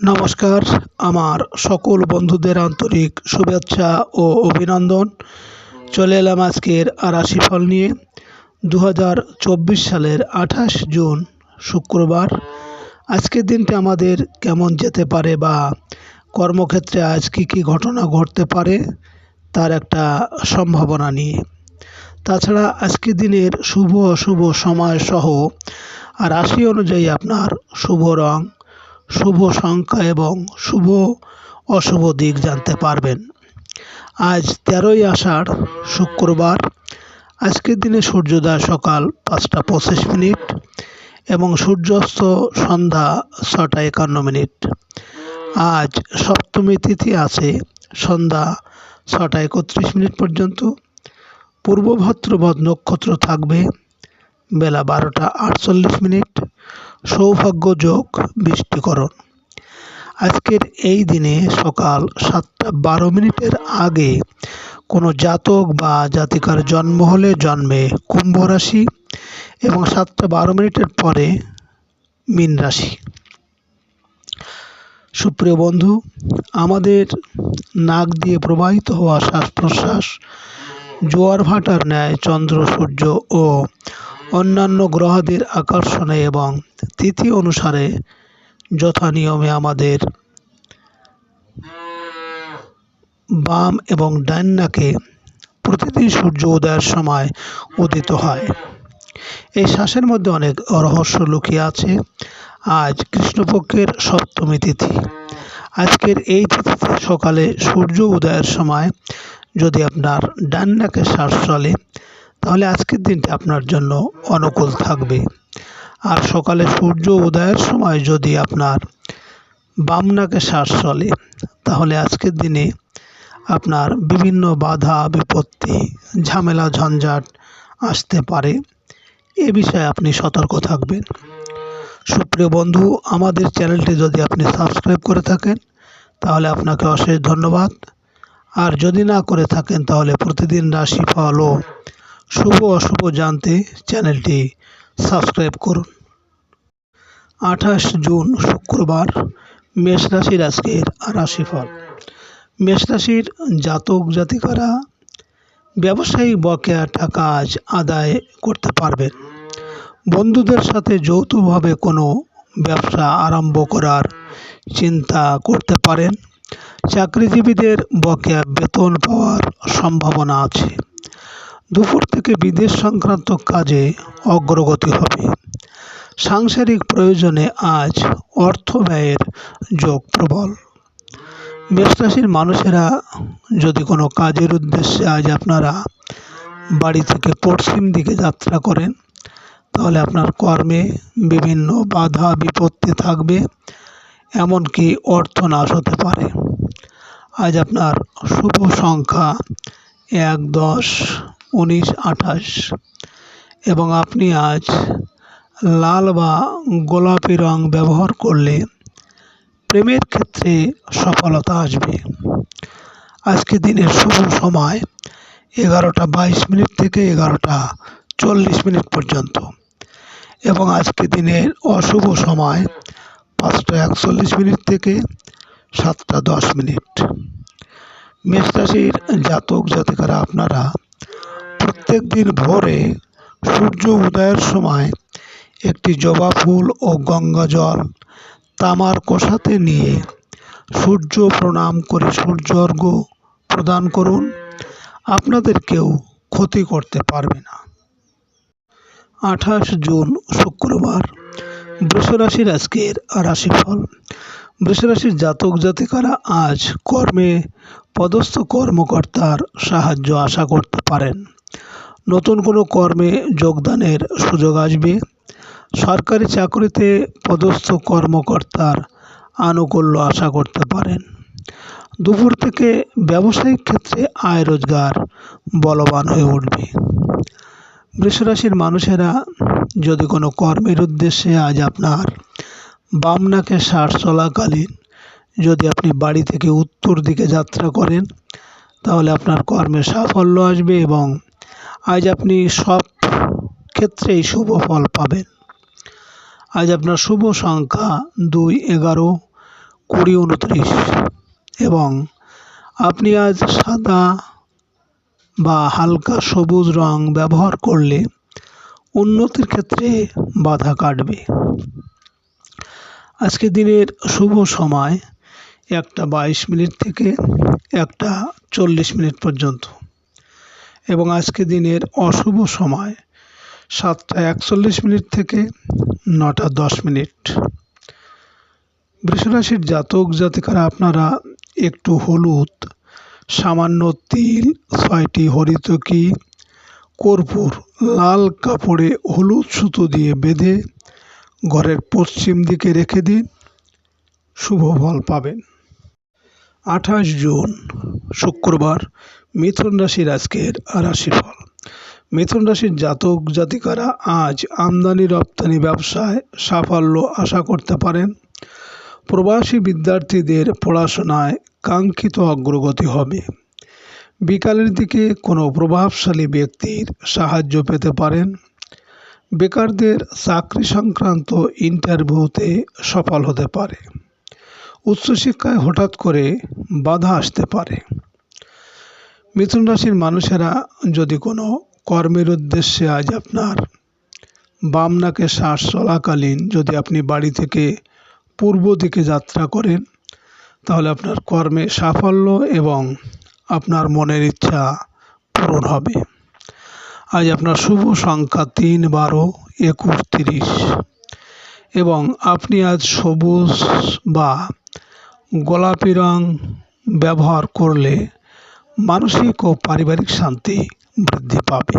নমস্কার, আমার সকল বন্ধুদের আন্তরিক শুভেচ্ছা ও অভিনন্দন। চলে এলাম আজকের রাশিফল নিয়ে। দু হাজার চব্বিশ সালের আঠাশ জুন, শুক্রবার। আজকের দিনটি আমাদের কেমন যেতে পারে বা কর্মক্ষেত্রে আজ কী কী ঘটনা ঘটতে পারে, তার একটা সম্ভাবনা নিয়ে। তাছাড়া আজকের দিনের শুভ অশুভ সময় সহ রাশি অনুযায়ী আপনার শুভ রং শুভ সংখ্যা এবং শুভ, অশুভ দিক জানতে পারবেন। আজ তেরোই আষাঢ়, শুক্রবার। আজকের দিনে সূর্যোদয় সকাল পাঁচটা পঁচিশ মিনিট এবং সূর্যাস্ত সন্ধ্যা ছটা একান্ন মিনিট। আজ সপ্তমী তিথি আছে, সন্ধ্যা ছটা একত্রিশ মিনিট পর্যন্ত। পূর্ব ভাদ্রপদ নক্ষত্র থাকবে, বেলা বারোটা আটচল্লিশ মিনিট। সৌভাগ্য যোগ বৃষ্টিকরণ। আজকের এই দিনে সকাল সাতটা বারো মিনিটের আগে কোনো জাতক বা জাতিকার জন্ম হলে জন্মে কুম্ভ রাশি এবং সাতটা বারো মিনিটের পরে মীন রাশি। সুপ্রিয় বন্ধু, আমাদের নাক দিয়ে প্রবাহিত হওয়া শ্বাস প্রশ্বাস জোয়ার ভাটার ন্যায় চন্দ্র, সূর্য ও অন্যান্য গ্রহদের আকর্ষণে এবং তিথি অনুসারে যথা নিয়মে আমাদের বাম এবং ডান নাকে প্রতিদিন সূর্য উদয়ের সময় উদিত হয়। এই শ্বাসের মধ্যে অনেক রহস্য লুকিয়ে আছে। আজ কৃষ্ণপক্ষের সপ্তমী তিথি। আজকের এই তিথিতে সকালে সূর্য উদয়ের সময় যদি আপনার ডান নাকে শ্বাস চলে তাহলে আজকের দিনটি আপনার জন্য অনুকূল থাকবে। আর সকালে সূর্য উদয়ের সময় যদি আপনার বামনাকে শ্বাস চলে, তাহলে আজকের দিনে আপনার বিভিন্ন বাধা, বিপত্তি, ঝামেলা, ঝঞ্ঝাট আসতে পারে। এ বিষয়ে আপনি সতর্ক থাকবেন। সুপ্রিয় বন্ধু, আমাদের চ্যানেলটি যদি আপনি সাবস্ক্রাইব করে থাকেন, তাহলে আপনাকে অশেষ ধন্যবাদ। আর যদি না করে থাকেন, তাহলে প্রতিদিন রাশিফল ও শুভ অশুভ জানতে চ্যানেলটি সাবস্ক্রাইব করুন। আঠাশ জুন শুক্রবার মেষ রাশির আজকের রাশিফল। মেষ রাশির জাতক জাতিকারা ব্যবসায়িক বকেয়া টাকা আজ আদায় করতে পারবেন। বন্ধুদের সাথে যৌথভাবে কোনো ব্যবসা আরম্ভ করার চিন্তা করতে পারেন। চাকরিজীবীদের বকেয়া বেতন পাওয়ার সম্ভাবনা আছে। দুপুর থেকে বিদেশ সংক্রান্ত কাজে অগ্রগতি হবে। সাংসারিক প্রয়োজনে আজ অর্থ ব্যয়ের যোগ প্রবল। মেষরাশির মানুষেরা যদি কোনো কাজের উদ্দেশ্যে আজ আপনারা বাড়ি থেকে পশ্চিম দিকে যাত্রা করেন, তাহলে আপনার কর্মে বিভিন্ন বাধা বিপত্তি থাকবে, এমনকি অর্থ নাশ হতে পারে। আজ আপনার শুভ সংখ্যা এক দশ উনিশ আঠাশ। এবং আপনি আজ লাল বা গোলাপি রং ব্যবহার করলে প্রেমের ক্ষেত্রে সফলতা আসবে। আজকে দিনের শুভ সময় এগারোটা বাইশ মিনিট থেকে এগারোটা চল্লিশ মিনিট পর্যন্ত। এবং আজকে দিনের অশুভ সময় পাঁচটা একচল্লিশ মিনিট থেকে সাতটা দশ মিনিট। মেষ রাশির জাতক জাতিকারা আপনারা প্রত্যেক দিন ভোরে সূর্য উদয়ের সময় একটি জবা ফুল ও গঙ্গা জল তামার কোষাতে নিয়ে সূর্য প্রণাম করে সূর্য অর্ঘ প্রদান করুন। আপনাদের কেউ ক্ষতি করতে পারবে না। আঠাশ জুন, শুক্রবার বৃষরাশির আজকের রাশিফল। বৃষরাশির জাতক জাতিকারা আজ কর্মে পদস্থ কর্মকর্তার সাহায্য আশা করতে পারেন। নতুন কোনো কর্মে যোগদানের সুযোগ আসবে? সরকারি চাকরিতে পদস্থ কর্মকর্তার আনুকূল্য আশা করতে পারেন। দুপুর থেকে ব্যবসায়িক ক্ষেত্রে আয় রোজগার বলবান হয়ে উঠবে। বৃষরাশির মানুষেরা যদি কোনো কর্মের উদ্দেশ্যে আজ আপনার বাম নাকে শ্বাস চলাকালীন যদি আপনি বাড়ি থেকে উত্তর দিকে যাত্রা করেন, তাহলে আপনার কর্মে সাফল্য আসবে এবং আজ আপনি সব ক্ষেত্রেই শুভ ফল পাবেন। আজ আপনার শুভ সংখ্যা দুই, এগারো, কুড়ি, উনত্রিশ এবং আপনি আজ সাদা বা হালকা সবুজ রং ব্যবহার করলে উন্নতির ক্ষেত্রে বাধা কাটবে। আজকে দিনের শুভ সময় একটা বাইশ মিনিট থেকে একটা চল্লিশ মিনিট পর্যন্ত। এবং আজকে দিনের অশুভ সময় সাতটা একচল্লিশ মিনিট থেকে নটা দশ মিনিট। বৃষরাশির জাতক জাতিকারা, আপনারা একটু হলুদ, সামান্য তিল, ছয়টি হরিতকি, কর্পূর, লাল কাপড়ে হলুদ সুতো দিয়ে বেঁধে ঘরের পশ্চিম দিকে রেখে দিন, শুভ ফল পাবেন। আঠাশ জুন, শুক্রবার মিথুন রাশির আজকের রাশিফল। মিথুন রাশির জাতক জাতিকারা আজ আমদানি রপ্তানি ব্যবসায় সাফল্য আশা করতে পারেন। প্রবাসী বিদ্যার্থীদের পড়াশোনায় কাঙ্ক্ষিত অগ্রগতি হবে। বিকালের দিকে কোনো প্রভাবশালী ব্যক্তির সাহায্য পেতে পারেন। বেকারদের চাকরি সংক্রান্ত ইন্টারভিউতে সফল হতে পারে। উচ্চশিক্ষায় হঠাৎ করে বাধা আসতে পারে। মিথুন রাশির মানুষেরা যদি কোনো কর্মের উদ্দেশ্যে আজ আপনার বাম নাকে শ্বাস চলাকালীন যদি আপনি বাড়ি থেকে পূর্ব দিকে যাত্রা করেন, তাহলে আপনার কর্মে সাফল্য এবং আপনার মনের ইচ্ছা পূরণ হবে। আজ আপনার শুভ সংখ্যা তিন, বারো, একুশ, তিরিশ এবং আপনি আজ সবুজ বা গোলাপি রং ব্যবহার করলে মানসিক ও পারিবারিক শান্তি বৃদ্ধি পাবে।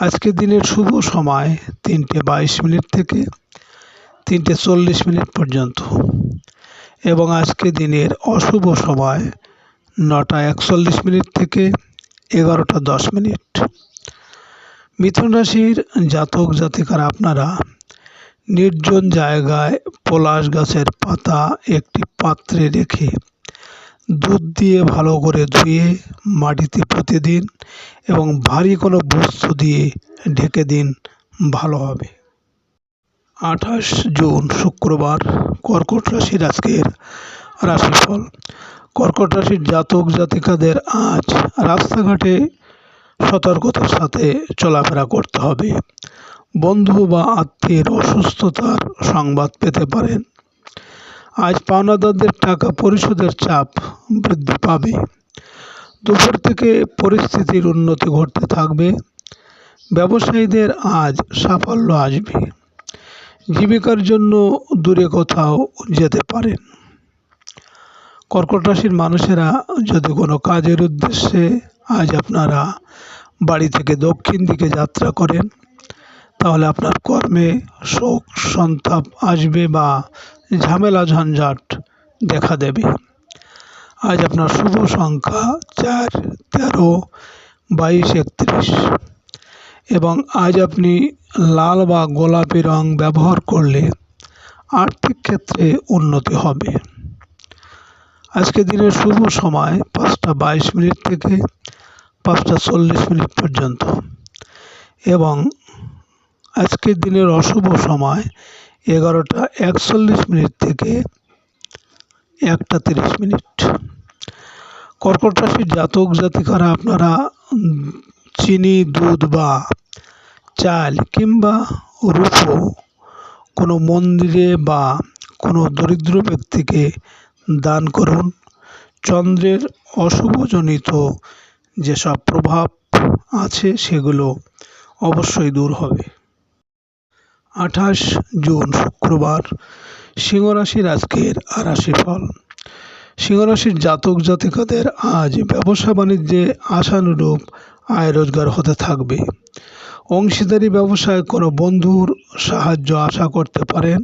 আজকের দিনের শুভ সময় তিনটে বাইশ মিনিট থেকে তিনটে চল্লিশ মিনিট পর্যন্ত এবং আজকে দিনের অশুভ সময় নটা একচল্লিশ মিনিট থেকে এগারোটা দশ মিনিট। মিথুন রাশির জাতক জাতিকারা আপনারা নির্জন জায়গায় পলাশ গাছের পাতা একটি পাত্রে রেখে দুধ দিয়ে ভালো করে ধুয়ে মাটিতে পুঁতে দিন এবং ভারী কোনো বস্তু দিয়ে ঢেকে দিন, ভালো হবে। আঠাশ জুন, শুক্রবার, কর্কট রাশির আজকের রাশিফল। কর্কট রাশির জাতক জাতিকাদের আজ রাস্তাঘাটে সতর্কতার সাথে চলাফেরা করতে হবে। বন্ধু বা আত্মীয়ের অসুস্থতার সংবাদ পেতে পারেন। আজ পাওনাদারদের টাকা পরিশোধের চাপ বৃদ্ধি পাবে। দুপুর থেকে পরিস্থিতির উন্নতি ঘটতে থাকবে। ব্যবসায়ীদের আজ সাফল্য আসবে। জীবিকার জন্য দূরে কোথাও যেতে পারেন কর্কট রাশির মানুষেরা যদি কোনো কাজের উদ্দেশ্যে আজ আপনারা বাড়ি থেকে দক্ষিণ দিকে যাত্রা করেন, তাহলে আপনার কর্মে শোক, সন্তাপ আসবে বা ঝামেলা ঝঞ্ঝাট দেখা দেবে। আজ আপনার শুভ সংখ্যা চার, তেরো, বাইশ, একত্রিশ। এবং আজ আপনি লাল বা গোলাপি রং ব্যবহার করলে আর্থিক ক্ষেত্রে উন্নতি হবে। আজকে দিনের শুভ সময় পাঁচটা বাইশ মিনিট থেকে পাঁচটা চল্লিশ মিনিট পর্যন্ত। এবং আজকের দিনের অশুভ সময় এগারোটা একচল্লিশ মিনিট থেকে একটা তিরিশ মিনিট। কর্কট রাশির জাতক জাতিকারা আপনারা চিনি, দুধ বা চাল কিংবা রূপো কোনো মন্দিরে বা কোনো দরিদ্র ব্যক্তিকে দান করুন। চন্দ্রের অশুভজনিত যেসব প্রভাব আছে সেগুলো অবশ্যই দূর হবে। আঠাশ জুন শুক্রবার সিংহরাশির আজকের রাশিফল সিংহরাশির জাতক জাতিকাদের আজ ব্যবসা বাণিজ্যে আশানুরূপ আয় রোজগার হতে থাকবে। অংশীদারি ব্যবসায় কোনো বন্ধুর সাহায্য আশা করতে পারেন।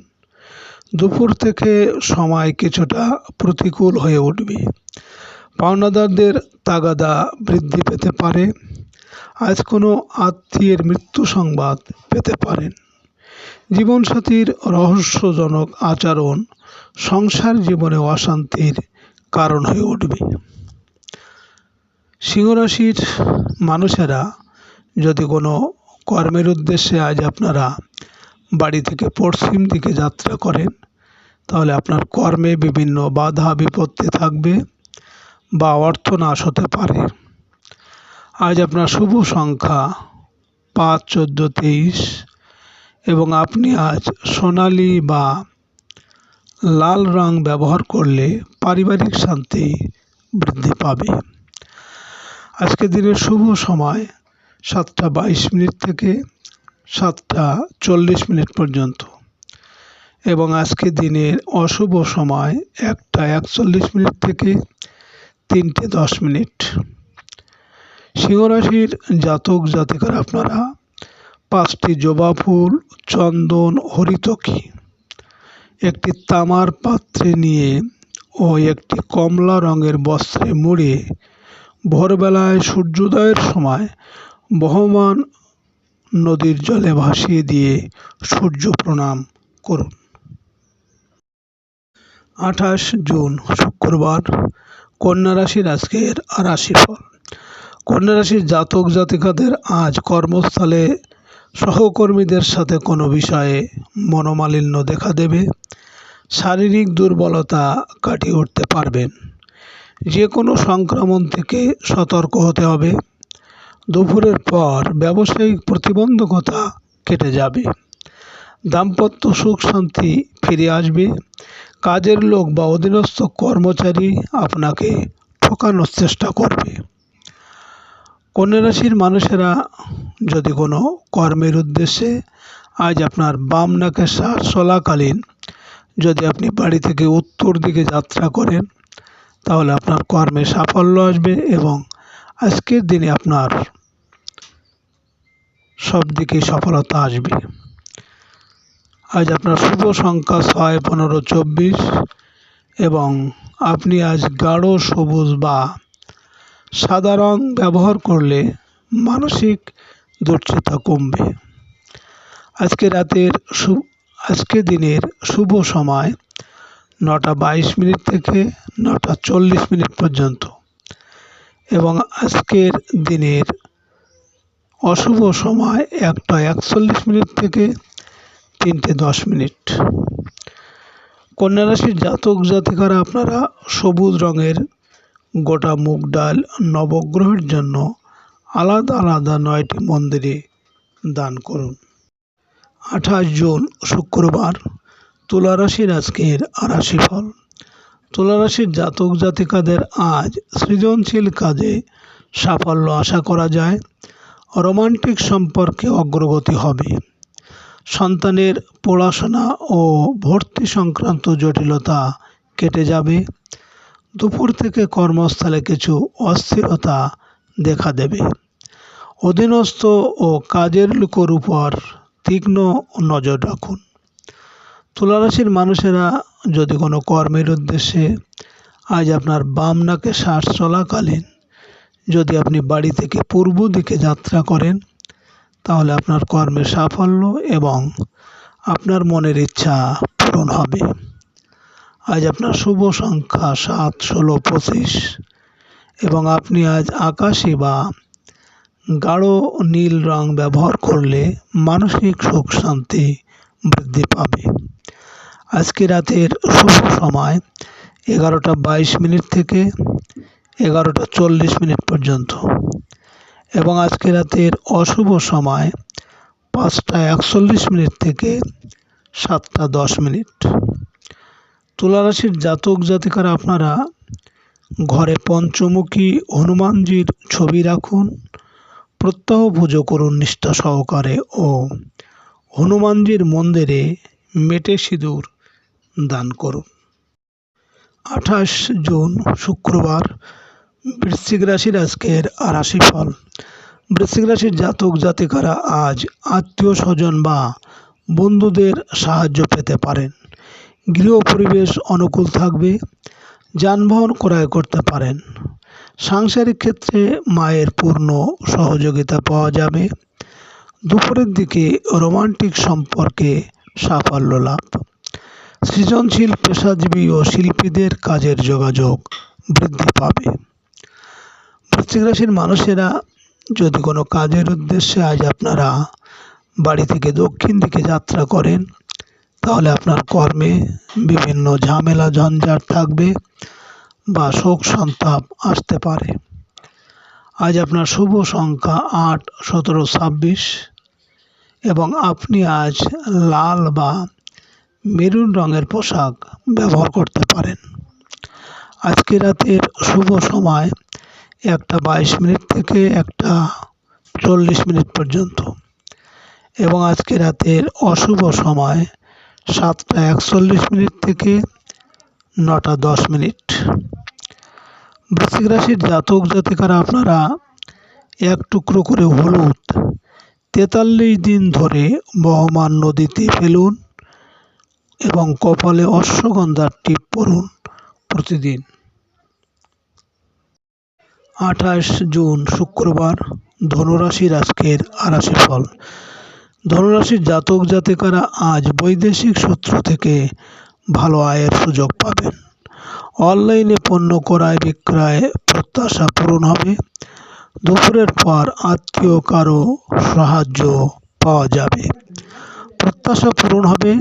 দুপুর থেকে সময় কিছুটা প্রতিকূল হয়ে উঠবে। পাওনাদারদের তাগাদা বৃদ্ধি পেতে পারে। আজ কোনো আত্মীয়ের মৃত্যু সংবাদ পেতে পারেন। জীবনসাথীর রহস্যজনক আচরণ সংসার জীবনে অশান্তির কারণ হয়ে উঠবে। সিংহরাশির মানুষেরা যদি কোনো কর্মের উদ্দেশ্যে আজ আপনারা বাড়ি থেকে পশ্চিম দিকে যাত্রা করেন, তাহলে আপনার কর্মে বিভিন্ন বাধা বিপত্তি থাকবে বা অর্থ নাশ হতে পারে। আজ আপনার শুভ সংখ্যা পাঁচ, চোদ্দ, তেইশ এবং আপনি আজ সোনালি বা লাল রং ব্যবহার করলে পারিবারিক শান্তি বৃদ্ধি পাবে। আজকের দিনের শুভ সময় সাতটা বাইশ মিনিট থেকে সাতটা চল্লিশ মিনিট পর্যন্ত। এবং আজকে দিনের অশুভ সময় একটা একচল্লিশ মিনিট থেকে তিনটে দশ মিনিট। সিংহরাশির জাতক জাতিকার আপনারা পাঁচটি জবা ফুল, চন্দন, হরিতকি। একটি তামার পাত্রে নিয়ে ও একটি কমলা রঙের বস্ত্রে মুড়ে ভোরবেলায় সূর্যোদয়ের সময় বহমান নদীর জলে ভাসিয়ে দিয়ে সূর্য প্রণাম করুন। আঠাশ জুন, শুক্রবার। কন্যা রাশির আজকের রাশিফল কন্যা রাশির জাতক জাতিকাদের আজ কর্মস্থলে সহকর্মীদের সাথে কোনো বিষয়ে মনোমালিন্য দেখা দেবে, শারীরিক দুর্বলতা কাটিয়ে উঠতে পারবেন। যে কোনো সংক্রমণ থেকে সতর্ক হতে হবে। দুপুরের পর ব্যবসায়িক প্রতিবন্ধকতা কেটে যাবে। দাম্পত্য সুখ শান্তি ফিরে আসবে। কাজের লোক বা অধীনস্থ কর্মচারী আপনাকে ঠকানোর চেষ্টা করবে। কন্যা রাশির মানুষেরা যদি কোনো কর্মের উদ্দেশ্যে আজ আপনার বাম নাকের শ্বাস চলাকালীন যদি আপনি বাড়ি থেকে উত্তর দিকে যাত্রা করেন, তাহলে আপনার কর্মে সাফল্য আসবে এবং আজকের দিনে আপনার সব দিকে সফলতা আসবে। আজ আপনার শুভ সংখ্যা ছয়, পনেরো, চব্বিশ এবং আপনি আজ গাঢ় সবুজ বা সাদা রং ব্যবহার করলে মানসিক দুশ্চিন্তা কমবে। আজকে রাতের আজকে দিনের শুভ সময় নটা বাইশ মিনিট থেকে নটা চল্লিশ মিনিট পর্যন্ত এবং আজকের দিনের অশুভ সময় একটা একচল্লিশ মিনিট থেকে তিনটে দশ মিনিট। কন্যা রাশির জাতক জাতিকারা আপনারা সবুজ রঙের গোটা মুগ ডাল নবগ্রহের জন্য আলাদা আলাদা নয়টি মন্দিরে দান করুন। আঠাশ জুন, শুক্রবার তুলা রাশির আজকের রাশিফল তুলা রাশির জাতক জাতিকাদের আজ সৃজনশীল কাজে সাফল্য আশা করা যায়। রোমান্টিক সম্পর্কে অগ্রগতি হবে। সন্তানের পড়াশোনা ও ভর্তি সংক্রান্ত জটিলতা কেটে যাবে। দুপুর থেকে কর্মস্থলে কিছু অস্থিরতা দেখা দেবে। অধীনস্থ ও কাজের লোকের উপর তীক্ষ্ণ নজর রাখুন। তুলারাশির মানুষেরা যদি কোনো কর্মের উদ্দেশ্যে আজ আপনার বাম নাকে শ্বাস চলাকালীন যদি আপনি বাড়ি থেকে পূর্ব দিকে যাত্রা করেন, তাহলে আপনার কর্মে সাফল্য এবং আপনার মনের ইচ্ছা পূরণ হবে। আজ আপনার শুভ সংখ্যা সাত, ষোলো, পঁচিশ এবং আপনি আজ আকাশি বা গাঢ় নীল রং ব্যবহার করলে মানসিক সুখ শান্তি বৃদ্ধি পাবে। আজকে রাতের শুভ সময় এগারোটা বাইশ মিনিট থেকে এগারোটা চল্লিশ মিনিট পর্যন্ত এবং আজকে রাতের অশুভ সময় পাঁচটা একচল্লিশ মিনিট থেকে সাতটা দশ মিনিট। তুলারাশির জাতক জাতিকারা আপনারা ঘরে পঞ্চমুখী হনুমানজির ছবি রাখুন, প্রত্যহ পুজো করুন নিষ্ঠা সহকারে ও হনুমানজির মন্দিরে মেটে সিঁদুর দান করুন। আঠাশ জুন, শুক্রবার, বৃশ্চিক রাশির আজকের রাশিফল। বৃশ্চিক রাশির জাতক জাতিকারা আজ আত্মীয় স্বজন বা বন্ধুদের সাহায্য পেতে পারেন। গৃহ পরিবেশ অনুকূল থাকবে, যানবাহন ক্রয় করতে পারেন। সাংসারিক ক্ষেত্রে মায়ের পূর্ণ সহযোগিতা পাওয়া যাবে। দুপুরের দিকে রোমান্টিক সম্পর্কে সাফল্য লাভ। সৃজনশীল পেশাজীবী ও শিল্পীদের কাজের যোগাযোগ বৃদ্ধি পাবে। বৃশ্চিক রাশির মানুষেরা, যদি কোনো কাজের উদ্দেশ্যে আজ আপনারা বাড়ি থেকে দক্ষিণ দিকে যাত্রা করেন তাহলে আপনার কর্মে বিভিন্ন ঝামেলা, ঝঞ্ঝাট থাকবে বা শোক সন্তাপ আসতে পারে। আজ আপনার শুভ সংখ্যা আট, সতেরো, ছাব্বিশ এবং আপনি আজ লাল বা মেরুন রঙের পোশাক ব্যবহার করতে পারেন। আজকে রাতের শুভ সময় একটা বাইশ মিনিট থেকে একটা চল্লিশ মিনিট পর্যন্ত এবং আজকে রাতের অশুভ সময় সাতটা একচল্লিশ মিনিট থেকে নটা দশ মিনিট। বৃশ্চিক রাশির জাতক জাতিকারা আপনারা এক টুকরো করে হলুদ তেতাল্লিশ দিন ধরে বহমান নদীতে ফেলুন এবং কপালে অশ্বগন্ধার টিপ পরুন প্রতিদিন। আঠাশ জুন শুক্রবার ধনুরাশির আজকের আরাশি ফল। ধনুরাশির জাতক জাতিকারা আজ বৈদেশিক সূত্র থেকে ভালো আয়ের সুযোগ পাবেন। অনলাইনে পণ্য ক্রয় বিক্রয় প্রত্যাশা পূরণ হবে। দুপুরের পর আত্মীয় কারও সাহায্য পাওয়া যাবে। প্রত্যাশা পূরণ হবে।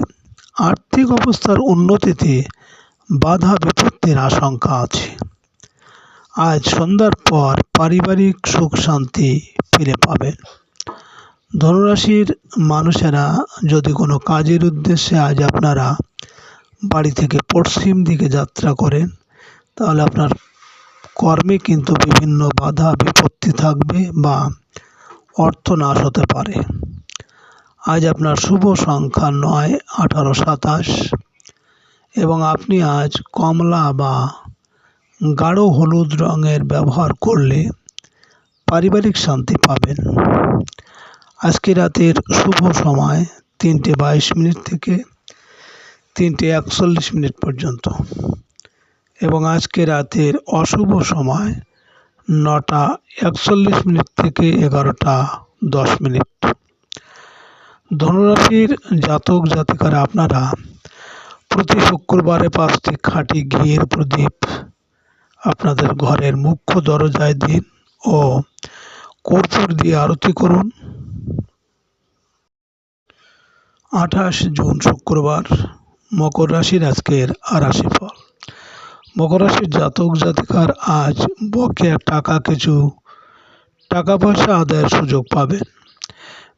আর্থিক অবস্থার উন্নতিতে বাধা বিপত্তির আশঙ্কা আছে। আজ সন্ধ্যার পর পারিবারিক সুখ শান্তি ফিরে পাবেন। ধনুরাশির মানুষেরা যদি কোনো কাজের উদ্দেশ্যে আজ আপনারা বাড়ি থেকে পশ্চিম দিকে যাত্রা করেন, তাহলে আপনার কর্মে কিন্তু বিভিন্ন বাধা, বিপত্তি থাকবে বা অর্থ নাশ হতে পারে। আজ আপনার শুভ সংখ্যা নয়, আঠারো, সাতাশ। এবং আপনি আজ কমলা বা গাঢ় হলুদ রঙের ব্যবহার করলে পারিবারিক শান্তি পাবেন। আজকে রাতের শুভ সময় তিনটে বাইশ মিনিট থেকে তিনটে একচল্লিশ মিনিট পর্যন্ত। এবং আজকে রাতের অশুভ সময় নটা একচল্লিশ মিনিট থেকে এগারোটা দশ মিনিট। ধনুরাশির জাতক জাতিকারা আপনারা প্রতি শুক্রবারে পাঁচটি খাঁটি ঘিয়ের প্রদীপ আপনাদের ঘরের মুখ্য দরজায় দিন ও কর্পূর দিয়ে আরতি করুন। আঠাশ জুন শুক্রবার, মকর রাশির আজকের আরাশি ফল মকর রাশির জাতক জাতিকার আজ বকেয়া টাকা কিছু, টাকা পয়সা আদায়ের সুযোগ পাবেন।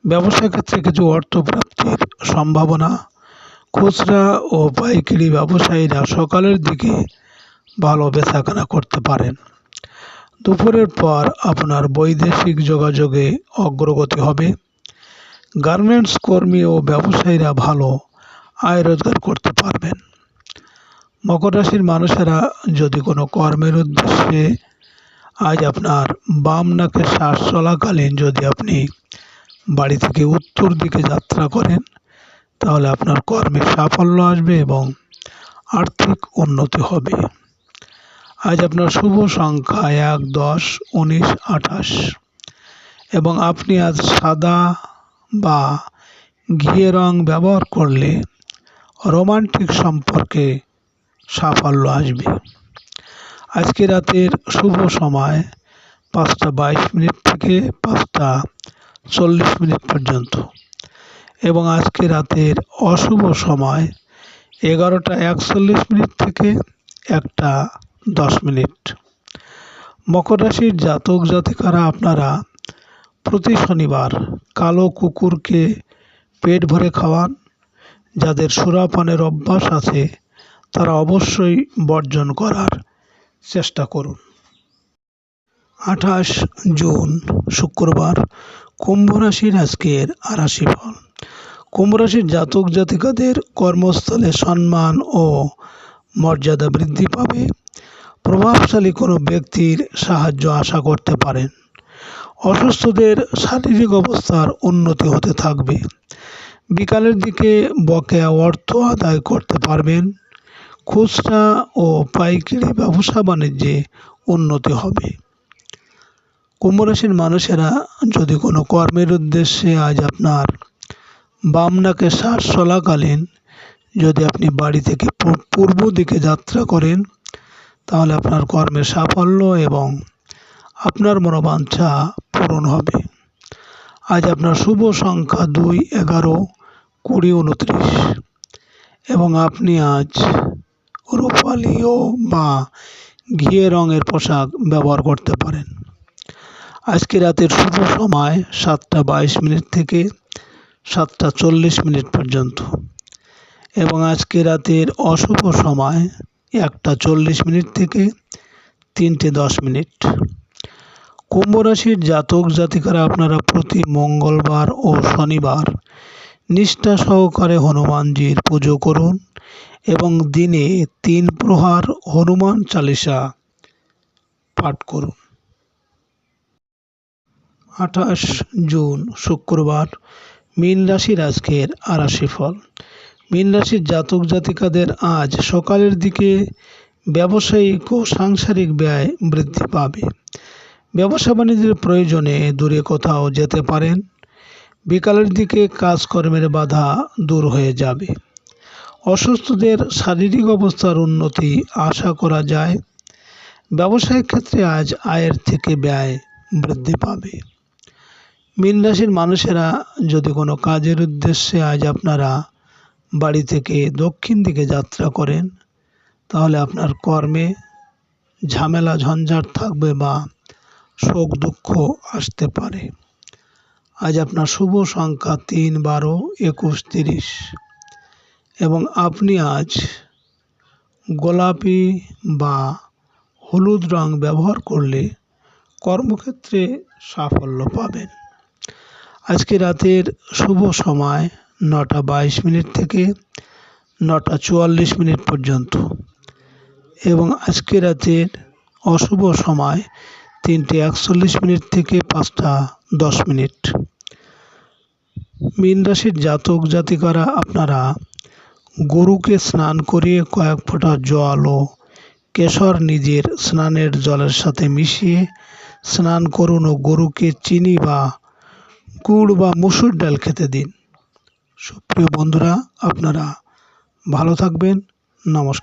ব্যবসা ক্ষেত্রে কিছু অর্থ প্রাপ্তির সম্ভাবনা, খুচরা ও পাইকারি ব্যবসায়ীরা সকালের দিকে ভালো বেচাকেনা করতে পারেন। দুপুরের পর আপনার বৈদেশিক যোগাযোগে অগ্রগতি হবে। গার্মেন্টস কর্মী ও ব্যবসায়ীরা ভালো আয় রোজগার করতে পারবেন। মকর রাশির মানুষেরা যদি কোনো কর্মের উদ্দেশ্যে আজ আপনার বাম নাকে শ্বাস চলাকালীন যদি আপনি বাড়ি থেকে উত্তর দিকে যাত্রা করেন, তাহলে আপনার কর্মে সাফল্য আসবে এবং আর্থিক উন্নতি হবে। আজ আপনার শুভ সংখ্যা এক, দশ, উনিশ, আঠাশ এবং আপনি আজ সাদা বা ঘিয়ে রং ব্যবহার করলে রোমান্টিক সম্পর্কে সাফল্য আসবে। আজকে রাতের শুভ সময় পাঁচটা বাইশ মিনিট থেকে পাঁচটা চল্লিশ মিনিট পর্যন্ত এবং আজকে রাতের অশুভ সময় এগারোটা একচল্লিশ মিনিট থেকে একটা দশ মিনিট। মকর রাশির জাতক জাতিকারা আপনারা প্রতি শনিবার কালো কুকুরকে পেট ভরে খাওয়ান, যাদের সুরাপানের অভ্যাস আছে, তারা অবশ্যই বর্জন করার চেষ্টা করুন। আঠাশ জুন, শুক্রবার, কুম্ভ রাশির আজকের আরাশি ফল কুম্ভ রাশির জাতক জাতিকাদের কর্মস্থলে সম্মান ও মর্যাদা বৃদ্ধি পাবে। প্রভাবশালী কোনো ব্যক্তির সাহায্য আশা করতে পারেন। অসুস্থদের শারীরিক অবস্থার উন্নতি হতে থাকবে। বিকালের দিকে বকেয়া অর্থ আদায় করতে পারবেন। খুচরা ও পাইকারি ব্যবসা বাণিজ্যে উন্নতি হবে। কুম্ভরাশির মানুষেরা যদি কোনো কর্মের উদ্দেশ্যে আজ আপনার বামনাকে শ্বাস চলাকালীন যদি আপনি বাড়ি থেকে পূর্ব দিকে যাত্রা করেন, তাহলে আপনার কর্মে সাফল্য এবং আপনার মনোবাঞ্ছা পূরণ হবে। আজ আপনার শুভ সংখ্যা দুই, এগারো, কুড়ি, উনত্রিশ। এবং আপনি আজ রূপালি ও বা ঘিয়ে রঙের পোশাক ব্যবহার করতে পারেন। আজকে রাতের শুভ সময় সাতটা বাইশ মিনিট থেকে সাতটা চল্লিশ মিনিট পর্যন্ত। এবং আজকে রাতের অশুভ সময় একটা চল্লিশ মিনিট থেকে তিনটে দশ মিনিট। কুম্ভ রাশির জাতক জাতিকারা আপনারা প্রতি মঙ্গলবার ও শনিবার নিষ্ঠা সহকারে হনুমানজির পুজো করুন এবং দিনে তিন প্রহার হনুমান চালিসা পাঠ করুন। আঠাশ জুন, শুক্রবার, মীন রাশির আজকের আরাশি ফল মীন রাশির জাতক জাতিকাদের আজ সকালের দিকে ব্যবসায়িক ও সাংসারিক ব্যয় বৃদ্ধি পাবে। ব্যবসা বাণিজ্যের প্রয়োজনে দূরে কোথাও যেতে পারেন। বিকালের দিকে কাজকর্মের বাধা দূর হয়ে যাবে। অসুস্থদের শারীরিক অবস্থার উন্নতি আশা করা যায়। ব্যবসায়িক ক্ষেত্রে আজ আয়ের থেকে ব্যয় বৃদ্ধি পাবে। মীন রাশির মানুষেরা যদি কোনো কাজের উদ্দেশ্যে আজ আপনারা বাড়ি থেকে দক্ষিণ দিকে যাত্রা করেন, তাহলে আপনার কর্মে ঝামেলা, ঝঞ্ঝাট থাকবে বা শোক দুঃখ আসতে পারে। আজ আপনার শুভ সংখ্যা তিন, বারো, একুশ, তিরিশ। এবং আপনি আজ গোলাপি বা হলুদ রং ব্যবহার করলে কর্মক্ষেত্রে সাফল্য পাবেন। আজকে রাতের শুভ সময় নটা বাইশ মিনিট থেকে নটা চুয়াল্লিশ মিনিট পর্যন্ত। এবং আজকে রাতের অশুভ সময় তিনটে একচল্লিশ মিনিট থেকে পাঁচটা দশ মিনিট। মীন রাশির জাতক জাতিকারা, আপনারা গরুকে স্নান করিয়ে কয়েক ফোঁটা জল ও কেশর নিজের স্নানের জলের সাথে মিশিয়ে স্নান করুন ও গরুকে চিনি বা গুড় বা মুসুর ডাল খেতে দিন। সুপ্রিয় বন্ধুরা, আপনারা ভালো থাকবেন। নমস্কার।